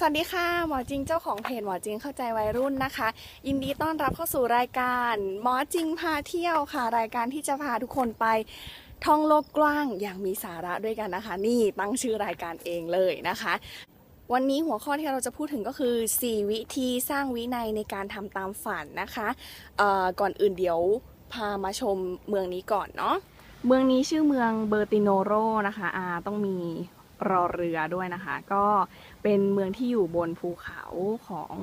สวัสดีค่ะหมอจริงเจ้าของเพจหมอจริงเข้าใจวัยรุ่นนะคะ ยินดีต้อนรับเข้าสู่รายการหมอจริงพาเที่ยวค่ะ รายการที่จะพาทุกคนไปท่องโลกกว้างอย่างมีสาระด้วยกันนะคะ นี่ตั้งชื่อรายการเองเลยนะคะ วันนี้หัวข้อที่เราจะพูดถึงก็คือ 4 วิธีสร้างวินัยในการทำตามฝันนะคะก่อนอื่นเดี๋ยวพามาชมเมืองนี้ก่อนเนาะเมืองนี้ชื่อเมืองเบอร์ติโนโรนะคะอาต้องมี รอเรือด้วยนะคะ ก็เป็นเมืองที่อยู่บนภูเขาของ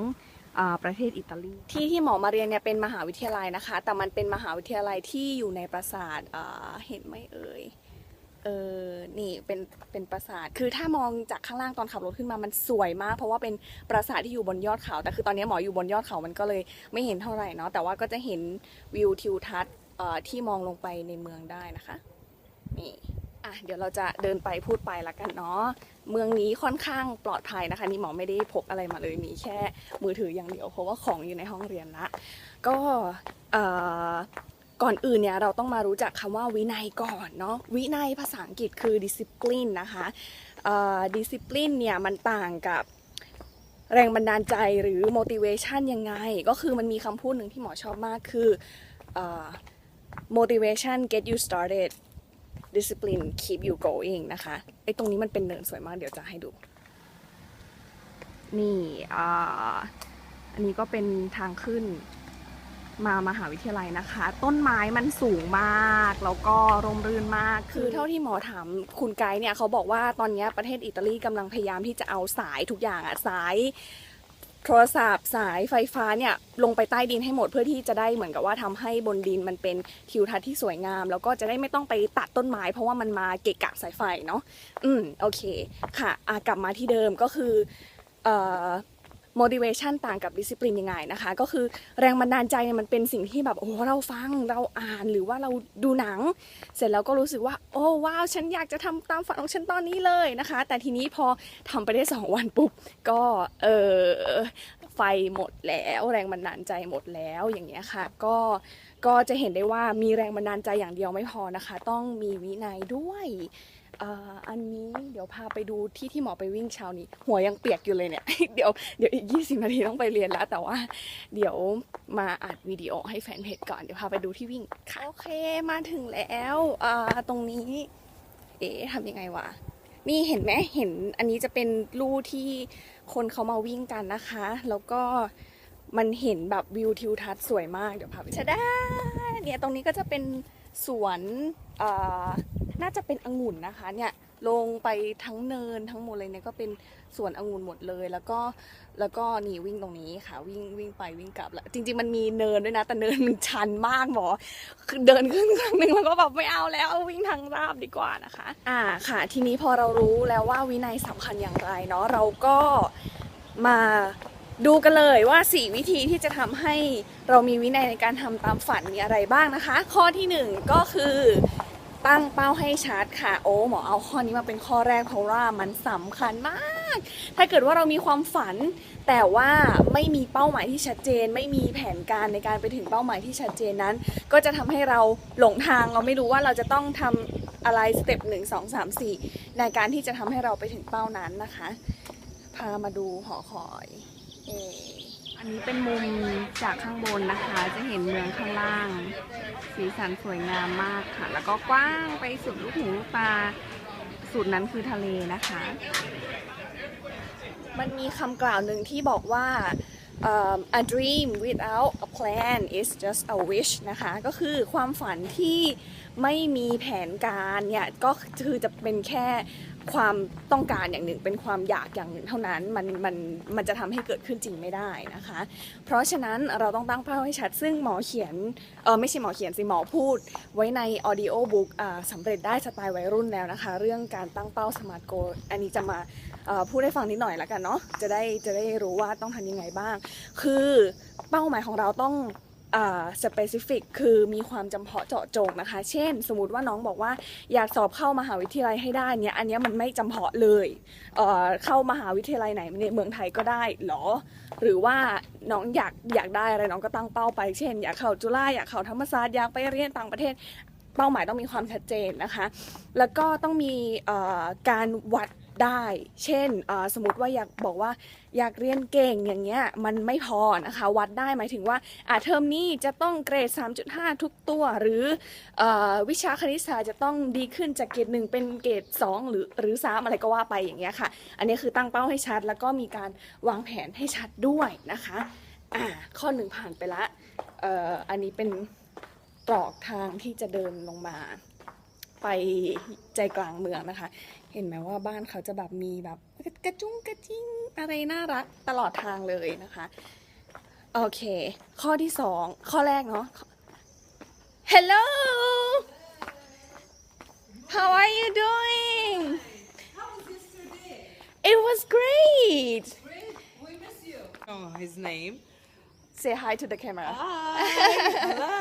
อประเทศอิตาลี ที่ที่หมอมาเรียนเนี่ยเป็นมหาวิทยาลัยนะคะ แต่มันเป็นมหาวิทยาลัยที่อยู่ในปราสาทเห็นไหมเอ่ยเออนี่เป็นเป็นปราสาท คือถ้ามองจากข้างล่างตอนขับรถขึ้นมา มันสวยมาก เพราะว่าเป็นปราสาทที่อยู่บนยอดเขา แต่คือตอนนี้หมออยู่บนยอดเขา มันก็เลยไม่เห็นเท่าไหร่เนาะ แต่ว่าก็จะเห็นวิวทิวทัศน์ที่มองลงไปในเมืองได้นะคะ นี่ อะเดี๋ยวเราจะเดินไปพูดไปละกันเนาะเมืองนี้ค่อนข้างปลอดภัยนะคะนี่หมอไม่ได้พกอะไรมาเลยมีแค่มือถืออย่างเดียวเพราะว่าของอยู่ในห้องเรียนละก็ก่อนอื่นเนี่ยเราต้องมารู้จักคำว่าวินัยก่อนเนาะวินัยภาษาอังกฤษคือ discipline นะคะ discipline เนี่ยมันต่างกับแรงบันดาลใจหรือ motivation ยังไง ก็คือมันมีคำพูดหนึ่งที่หมอชอบมากคืออ motivation get you started discipline keep you going นะคะไอ้ตรงนี้มันเป็นเนินสวยมากเดี๋ยวจะให้ดู นี่อ่าอันนี้ก็เป็นทางขึ้นมามหาวิทยาลัยนะคะ ต้นไม้มันสูงมาก แล้วก็ร่มรื่นมาก คือเท่าที่หมอถามคุณไกด์เนี่ยเขาบอกว่าตอนนี้ประเทศอิตาลีกำลังพยายามที่จะเอาสายทุกอย่างอะสาย โทรศัพท์สายไฟฟ้าเนี่ยลงไปใต้ดินให้หมดเพื่อที่จะได้เหมือนกับว่าทำให้บนดินมันเป็นทิวทัศน์ที่สวยงาม แล้วก็จะได้ไม่ต้องไปตัดต้นไม้ เพราะว่ามันมาเกะกะสายไฟเนาะอืมโอเคค่ะอะกลับมาที่เดิมก็คือเอ่อ motivation ต่างกับ discipline ยังไงนะคะ ก็คือแรงบันดาลใจเนี่ยมันเป็นสิ่งที่แบบโอ้เราฟังเราอ่านหรือว่าเราดูหนัง เสร็จแล้วก็รู้สึกว่า โอ้ว้าวฉันอยากจะทำตามฝันของฉันตอนนี้เลยนะคะ แต่ทีนี้พอทำไปได้ 2 วันปุ๊บก็เออไฟหมดแล้วแรงบันดาลใจหมดแล้วอย่างเงี้ยค่ะ ก็ก็จะเห็นได้ว่ามีแรงบันดาลใจอย่างเดียวไม่พอนะคะ ต้องมีวินัยด้วย อ่าอันนี้เดี๋ยวพาไปดูที่ที่หมอไปวิ่งเช้านี้ หัวยังเปียกอยู่เลยเนี่ย เดี๋ยวเดี๋ยวอีก 20 นาทีต้องไปเรียนแล้ว แต่ว่า เดี๋ยวมาอัดวิดีโอให้แฟนเพจก่อน เดี๋ยวพาไปดูที่วิ่งค่ะโอเคมาถึงแล้วอ่าตรงนี้ เอ๊ะทำยังไงวะนี่เห็นไหมเห็นอันนี้จะเป็นลู่ที่คนเขามาวิ่งกันนะคะ แล้วก็มันเห็นแบบวิวทิวทัศน์สวยมากเดี๋ยวพาไปชะด้าเนี่ยตรงนี้ก็จะเป็นสวนเอ่อ น่าจะเป็นองุ่นนะคะเนี่ยลงไปทั้งเนินทั้งหมดเลยเนี่ยก็เป็นสวนองุ่นหมดเลย แล้วก็แล้วก็นี่วิ่งตรงนี้ค่ะ วิ่งวิ่งไปวิ่งกลับแล้วจริง ๆ มันมีเนินด้วยนะ แต่เนินมันชันมากหมอคือเดินขึ้นครั้งหนึ่งแล้วก็แบบไม่เอาแล้ววิ่งทางราบดีกว่านะคะ อ่าค่ะ ทีนี้พอเรารู้แล้วว่าวินัยสำคัญอย่างไรเนาะเราก็มาดูกันเลยว่า 4 วิธีที่จะทำให้เรามีวินัยในการทำตามฝันมีอะไรบ้างนะคะ ข้อที่ 1 ก็คือ ตั้งเป้าให้ชัดค่ะโอ้หมอเอาข้อนี้มาเป็นข้อแรกเพราะว่ามันสำคัญมาก ถ้าเกิดว่าเรามีความฝัน แต่ว่าไม่มีเป้าหมายที่ชัดเจน ไม่มีแผนการในการไปถึงเป้าหมายที่ชัดเจนนั้น ก็จะทำให้เราหลงทางเราไม่รู้ว่าเราจะต้องทำอะไรสเต็ปหนึ่งสองสามสี่ในการที่จะทำให้เราไปถึงเป้านั้นนะคะ พามาดูหอคอยเอ อันนี้เป็นมุมจากข้างบนนะคะ จะเห็นเมืองข้างล่าง สีสันสวยงามมากค่ะ แล้วก็กว้างไปสุดลูกหูลูกตาสุดนั้นคือทะเลนะคะ มันมีคำกล่าวหนึ่งที่บอกว่า um, a dream without a plan is just a wish นะคะ ก็คือความฝันที่ไม่มีแผนการเนี่ยก็คือจะเป็นแค่ความต้องการอย่างหนึ่งเป็นความอยากอย่างหนึ่งเท่านั้นมันมันมันจะทำให้เกิดขึ้นจริงไม่ได้นะคะ เพราะฉะนั้นเราต้องตั้งเป้าให้ชัด ซึ่งหมอเขียนเออไม่ใช่หมอเขียนสิหมอพูด ไว้ใน audio book อ่าสำเร็จได้สไตล์วัยรุ่นแล้วนะคะ เรื่องการตั้งเป้า smart goal อันนี้จะมา พูดให้ฟังนิดหน่อยแล้วกันเนาะจะได้จะได้รู้ว่าต้องทำยังไงบ้าง คือเป้าหมายของเราต้องอ่า specific คือมีความจำเพาะเจาะจงนะคะ เช่น สมมติว่าน้องบอกว่าอยากสอบเข้ามหาวิทยาลัยให้ได้เนี่ย อันนี้มันไม่จำเพาะเลยเเข้ามหาวิทยาลัยไหนในเมืองไทยก็ได้เหรอ หรือว่าน้องอยากอยากได้อะไรน้องก็ตั้งเป้าไป เช่น อยากเข้าจุฬาอยากเข้าธรรมศาสตร์อยากไปเรียนต่างประเทศ เป้าหมายต้องมีความชัดเจนนะคะ แล้วก็ต้องมีการวัด ได้ เช่นสมมติว่าอยากบอกว่าอยากเรียนเก่งอย่างเงี้ยมันไม่พอนะคะวัดได้หมายถึงว่าอาเทอมนี้จะต้องเกรด 3.5 ทุกตัวหรืออวิชาคณิตศาสตร์จะต้องดีขึ้นจากเกรดหนึ่งเป็นเกรด2 หรือหรือ3อะไรก็ว่าไปอย่างเงี้ยค่ะ อันนี้คือตั้งเป้าให้ชัด แล้วก็มีการวางแผนให้ชัดด้วยนะคะอ่าข้อหนึ่งผ่านไปละอออันนี้เป็นตรอกทางที่จะเดินลงมา ไปใจกลางเมืองนะคะ เห็นไหมว่าบ้านเขาจะแบบมีแบบกระจุ้งกระจิ้งอะไรน่ารักตลอดทางเลยนะคะ โอเค ข้อที่สองข้อแรกเนาะ Hello How are you doing How was yesterday? It was great Great. We miss you. Oh, his name. Say hi to the camera Hi. Hello.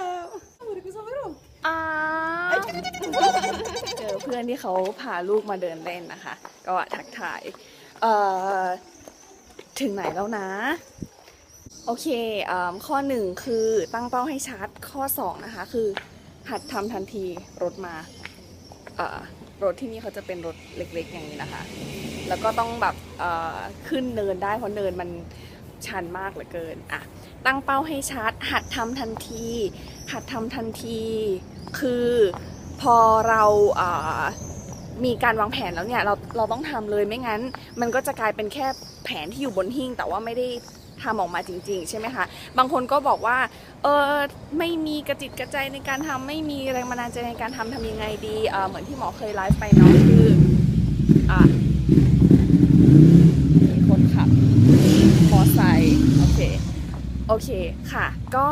Oh, que saberão. อ้าวเจอเพื่อนที่เขาพาลูกมาเดินเล่นนะคะ ก็ทักทายเอ่อถึงไหนแล้วนะ โอเคเอข้อหนึ่งคือตั้งเป้าให้ชัดข้อสองนะคะคือหัดทำทันทีรถมารถที่นี่เขาจะเป็นรถเล็กๆอย่างนี้นะคะ แล้วก็ต้องแบบขึ้นเนินได้เพราะเนินมันชันมากเหลือเกินอะตั้งเป้าให้ชัด หัดทำทันที หัดทำทันที คือ พอเราเมีการวางแผนแล้วเนี่ยเราเราต้องทำเลยไม่งั้น มันก็จะกลายเป็นแค่แผนที่อยู่บนหิ้งแต่ว่าไม่ได้ทำออกมาจริง ๆ ใช่ไหมคะบางคนก็บอกว่าเออไม่มีกระจิตกระใจในการทำไม่มีแรงบันดาลใจในการทำทำยังไงดีเเหมือนที่หมอเคยไลฟ์ไปเนาะคืออะมีคนขับมอไซค์โอเคโอเคค่ะ ก็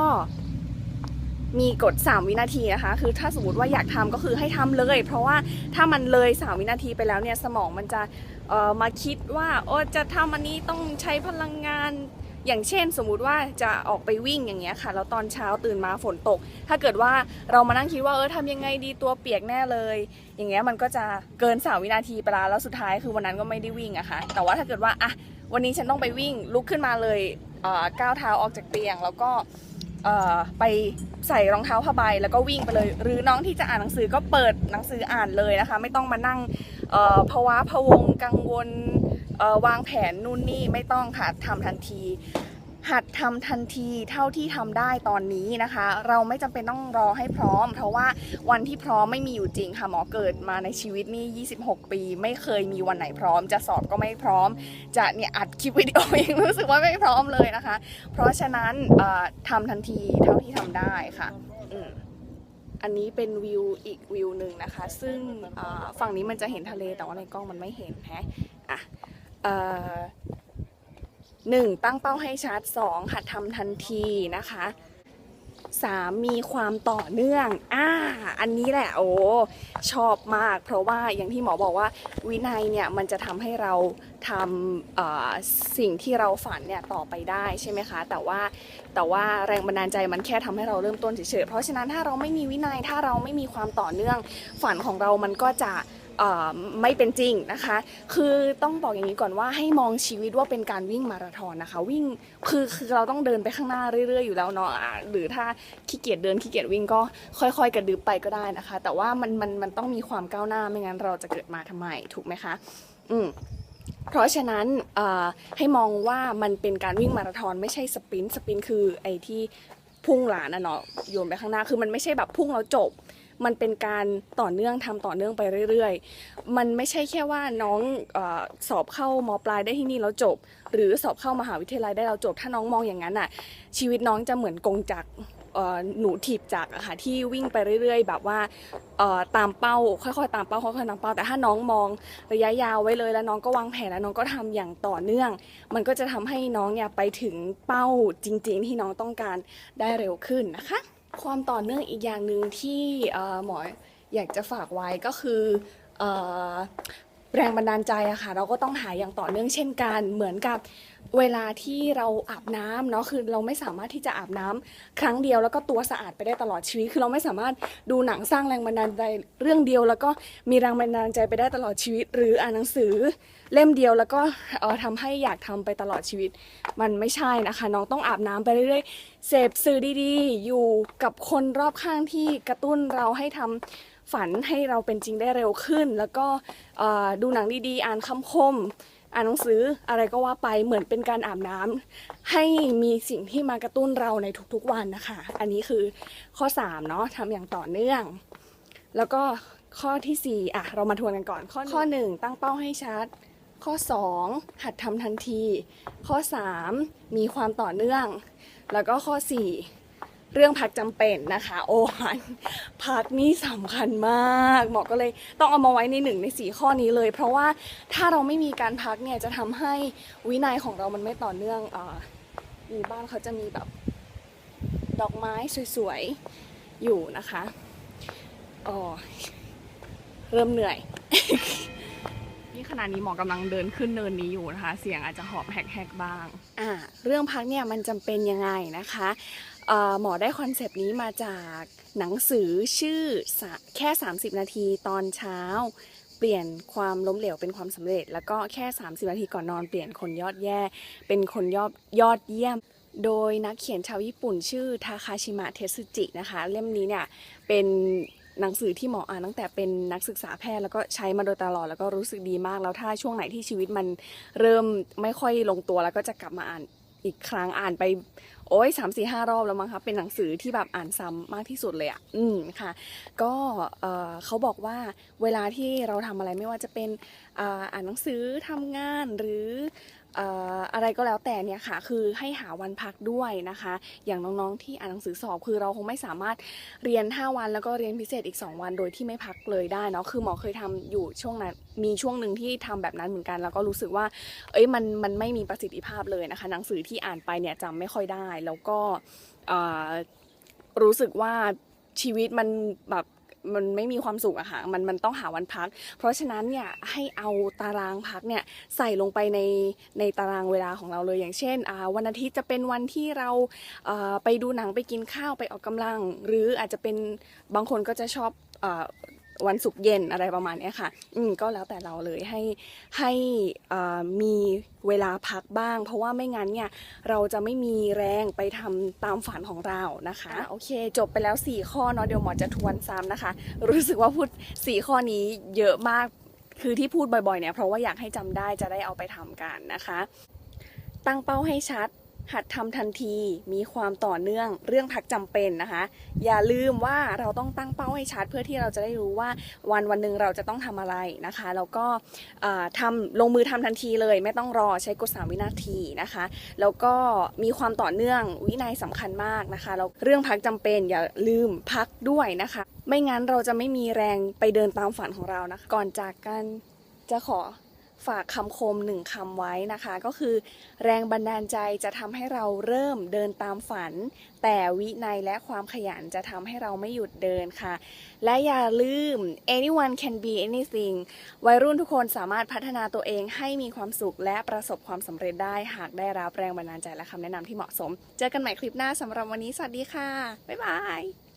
มีกฎ 3 วินาทีนะคะ คือถ้าสมมติว่าอยากทำก็คือให้ทำเลย เพราะว่าถ้ามันเลย 3 วินาทีไปแล้วเนี่ยสมองมันจะเอ่อมาคิดว่าโอ้จะทำอันนี้ต้องใช้พลังงานอย่างเช่น สมมุติว่าจะออกไปวิ่งอย่างเงี้ยค่ะแล้วตอนเช้าตื่นมาฝนตก ถ้าเกิดว่าเรามานั่งคิดว่าเออทำยังไงดีตัวเปียกแน่เลย อย่างเงี้ยมันก็จะเกิน3วินาทีไปแล้วแล้วสุดท้ายคือวันนั้นก็ไม่ได้วิ่งอะค่ะ แต่ว่าถ้าเกิดว่าอะวันนี้ฉันต้องไปวิ่งลุกขึ้นมาเลยเอ่อก้าวเท้าออกจากเตียงแล้วก็ ไปใส่รองเท้าผ้าใบแล้วก็วิ่งไปเลย หรือน้องที่จะอ่านหนังสือก็เปิดหนังสืออ่านเลยนะคะ ไม่ต้องมานั่งภาวะพะวงกังวลวางแผนนู่นนี่ไม่ต้องค่ะทำทันที หัดทำทันทีเท่าที่ทำได้ตอนนี้นะคะ เราไม่จำเป็นต้องรอให้พร้อม เพราะว่าวันที่พร้อมไม่มีอยู่จริงค่ะหมอเกิดมาในชีวิตนี่ 26 ปี ไม่เคยมีวันไหนพร้อม จะสอบก็ไม่พร้อม จะเนี่ยอัดคลิปวิดีโอยังรู้สึกว่าไม่พร้อมเลยนะคะ เพราะฉะนั้นเอ่อทำทันทีเท่าที่ทำได้ค่ะอันนี้เป็นวิวอีกวิวหนึ่งนะคะ ซึ่งฝั่งนี้มันจะเห็นทะเลแต่ว่าในกล้องมันไม่เห็นแฮะอะ เอ่อหนึ่งตั้งเป้าให้ชัดสองหัดทำทันทีนะคะสามมีความต่อเนื่อง อ่า อันนี้แหละโอ้ชอบมาก เพราะว่าอย่างที่หมอบอกว่าวินัยเนี่ยมันจะทำให้เราทำสิ่งที่เราฝันเนี่ยต่อไปได้ใช่ไหมคะ แต่ว่าแต่ว่าแรงบันดาลใจมันแค่ทำให้เราเริ่มต้นเฉยๆ เพราะฉะนั้นถ้าเราไม่มีวินัยถ้าเราไม่มีความต่อเนื่องฝันของเรามันก็จะ เอ่อไม่เป็นจริงนะคะ คือต้องบอกอย่างนี้ก่อนว่าให้มองชีวิตว่าเป็นการวิ่งมาราธอนนะคะ วิ่งคือคือเราต้องเดินไปข้างหน้าเรื่อยๆอยู่แล้วเนาะอะหรือถ้าขี้เกียจเดินขี้เกียจวิ่งก็ค่อยๆ กระดึบไปก็ได้นะคะ แต่ว่ามันมันมันต้องมีความก้าวหน้าไม่งั้นเราจะเกิดมาทำไมถูกไหมคะอืม เพราะฉะนั้นเอ่อให้มองว่ามันเป็นการวิ่งมาราธอนไม่ใช่สปรินต์สปรินต์คือไอ้ที่พุ่งหลานนะเนาะโยนไปข้างหน้าคือมันไม่ใช่แบบพุ่งแล้วจบ มันเป็นการต่อเนื่องทำต่อเนื่องไปเรื่อยๆ มันไม่ใช่แค่ว่าน้องอสอบเข้ามปลายได้ที่นี่แล้วจบ หรือสอบเข้ามหาวิทยาลัยได้แล้วจบ ถ้าน้องมองอย่างนั้นอะ ชีวิตน้องจะเหมือนกงจักหนูถีบจักอะค่ะที่วิ่งไปเรื่อย ๆ แบบว่าตามเป้า ค่อยๆตามเป้าค่อยๆตามเป้า แต่ถ้าน้องมองระยะยาวไว้เลยแล้วน้องก็วางแผนแล้วน้องก็ทำอย่างต่อเนื่อง มันก็จะทำให้น้องเนี่ยไปถึงเป้าจริง ๆ ที่น้องต้องการได้เร็วขึ้นนะคะ ความต่อเนื่องอีกอย่างหนึ่งที่หมออยากจะฝากไว้ก็คือเอ่อแรงบันดาลใจอะค่ะเราก็ต้องหาอย่างต่อเนื่องเช่นกันเหมือนกับ เวลาที่เราอาบน้ำเนาะคือเราไม่สามารถที่จะอาบน้ำครั้งเดียวแล้วก็ตัวสะอาดไปได้ตลอดชีวิต คือเราไม่สามารถดูหนังสร้างแรงบันดาลใจเรื่องเดียว แล้วก็มีแรงบันดาลใจไปได้ตลอดชีวิต หรืออ่านหนังสือเล่มเดียวแล้วก็เอ่อทำให้อยากทำไปตลอดชีวิต มันไม่ใช่นะคะ น้องต้องอาบน้ำไปเรื่อยๆเสพสื่อดีๆ อยู่กับคนรอบข้างที่กระตุ้นเราให้ทำฝันให้เราเป็นจริงได้เร็วขึ้น แล้วก็ดูหนังดีๆ อ่านคำคม อ่านหนังสืออะไรก็ว่าไปเหมือนเป็นการอาบน้ำให้มีสิ่งที่มากระตุ้นเราในทุกๆวันนะคะ อันนี้คือข้อ3เนาะทำอย่างต่อเนื่อง แล้วก็ข้อทีสี่4อะเรามาทวนกันก่อน ข้อข้อ 1 ตั้งเป้าให้ชัด ข้อ 2 หัดทำทันที ข้อ 3 มีความต่อเนื่อง แล้วก็ข้อ 4 เรื่องพักจำเป็นนะคะ โอ้หันพักนี่สำคัญมาก หมอก็เลยต้องเอามาไว้ในหนึ่งในสี่ข้อนี้เลย เพราะว่าถ้าเราไม่มีการพักเนี่ยจะทำให้วินัยของเรามันไม่ต่อเนื่องอ่ามีบ้านเขาจะมีแบบดอกไม้สวยๆ อยู่นะคะอ๋อเริ่มเหนื่อย นี่ขณะนี้หมอกำลังเดินขึ้นเนินนี้อยู่นะคะ เสียงอาจจะหอบแหกๆบ้าง อ่า เรื่องพักเนี่ยมันจำเป็นยังไงนะคะเอ่อ หมอได้คอนเซปต์นี้มาจากหนังสือชื่อแค่ 30 นาทีตอนเช้า เปลี่ยนความล้มเหลวเป็นความสำเร็จ แล้วก็แค่ 30 นาทีก่อนนอนเปลี่ยนคนยอดแย่ เป็นคนยอดยอดเยี่ยม โดยนักเขียนชาวญี่ปุ่นชื่อทาคาชิมะเทสึจินะคะ เล่มนี้เนี่ยเป็นหนังสือที่หมออ่านตั้งแต่เป็นนักศึกษาแพทย์แล้วก็ใช้มาโดยตลอดแล้วก็รู้สึกดีมากแล้วถ้าช่วงไหนที่ชีวิตมันเริ่มไม่ค่อยลงตัวแล้วก็จะกลับมาอ่าน อีกครั้งอ่านไป โอ้ยสามสี่ห้ารอบแล้วมั้งคะเป็นหนังสือที่แบบอ่านซ้ำมากที่สุดเลยอะ่ะอืมค่ะ ก็เออเขาบอกว่าเวลาที่เราทำอะไรไม่ว่าจะเป็นอ่าอ่านหนังสือทำงานหรือ อะไรก็แล้วแต่เนี่ยค่ะคือให้หาวันพักด้วยนะคะ อย่างน้องๆที่อ่านหนังสือสอบ คือเราคงไม่สามารถเรียน 5 วันแล้วก็เรียนพิเศษอีก 2 วันโดยที่ไม่พักเลยได้เนาะคือหมอเคยทำอยู่ช่วงนั้นมีช่วงหนึ่งที่ทำแบบนั้นเหมือนกัน แล้วก็รู้สึกว่า เอ้ยมันมันไม่มีประสิทธิภาพเลยนะคะ หนังสือที่อ่านไปเนี่ยจำไม่ค่อยได้ แล้วก็รู้สึกว่าชีวิตมันแบบ มันไม่มีความสุขอะค่ะมันมันต้องหาวันพัก เพราะฉะนั้นเนี่ยให้เอาตารางพักเนี่ยใส่ลงไปในในตารางเวลาของเราเลยอย่างเช่นอ่าวันอาทิตย์จะเป็นวันที่เราเไปดูหนังไปกินข้าวไปออกกำลัง หรืออาจจะเป็นบางคนก็จะชอบ วันศุกร์เย็นอะไรประมาณเนี้ยค่ะ อืมก็แล้วแต่เราเลยให้ให้เอ่อมีเวลาพักบ้าง เพราะว่าไม่งั้นเนี่ยเราจะไม่มีแรงไปทำตามฝันของเรานะคะโอเค จบไปแล้ว 4 ข้อเนาะเดี๋ยวหมอจะทวนซ้ำนะคะ รู้สึกว่าพูด 4 ข้อนี้เยอะมากคือที่พูดบ่อยๆเนี่ยเพราะว่าอยากให้จำได้จะได้เอาไปทำกันนะคะ ตั้งเป้าให้ชัด หัดทำทันทีมีความต่อเนื่องเรื่องพักจำเป็นนะคะ อย่าลืมว่าเราต้องตั้งเป้าให้ชัดเพื่อที่เราจะได้รู้ว่าวันวันหนึ่งเราจะต้องทำอะไรนะคะ แล้วก็ทำลงมือทำทันทีเลย ไม่ต้องรอใช้กด3วินาทีนะคะ แล้วก็มีความต่อเนื่องวินัยสำคัญมากนะคะแล้วเรื่องพักจำเป็นอย่าลืมพักด้วยนะคะ ไม่งั้นเราจะไม่มีแรงไปเดินตามฝันของเรานะคะก่อนจากกันจะขอ ฝากคำคมหนึ่งคำไว้นะคะ ก็คือ แรงบันดาลใจจะทำให้เราเริ่มเดินตามฝัน แต่วินัยและความขยันจะทำให้เราไม่หยุดเดินค่ะ และอย่าลืม anyone can be anything วัยรุ่นทุกคนสามารถพัฒนาตัวเองให้มีความสุขและประสบความสำเร็จได้หากได้รับแรงบันดาลใจและคำแนะนำที่เหมาะสม เจอกันใหม่คลิปหน้าสำหรับวันนี้สวัสดีค่ะบ๊ายบาย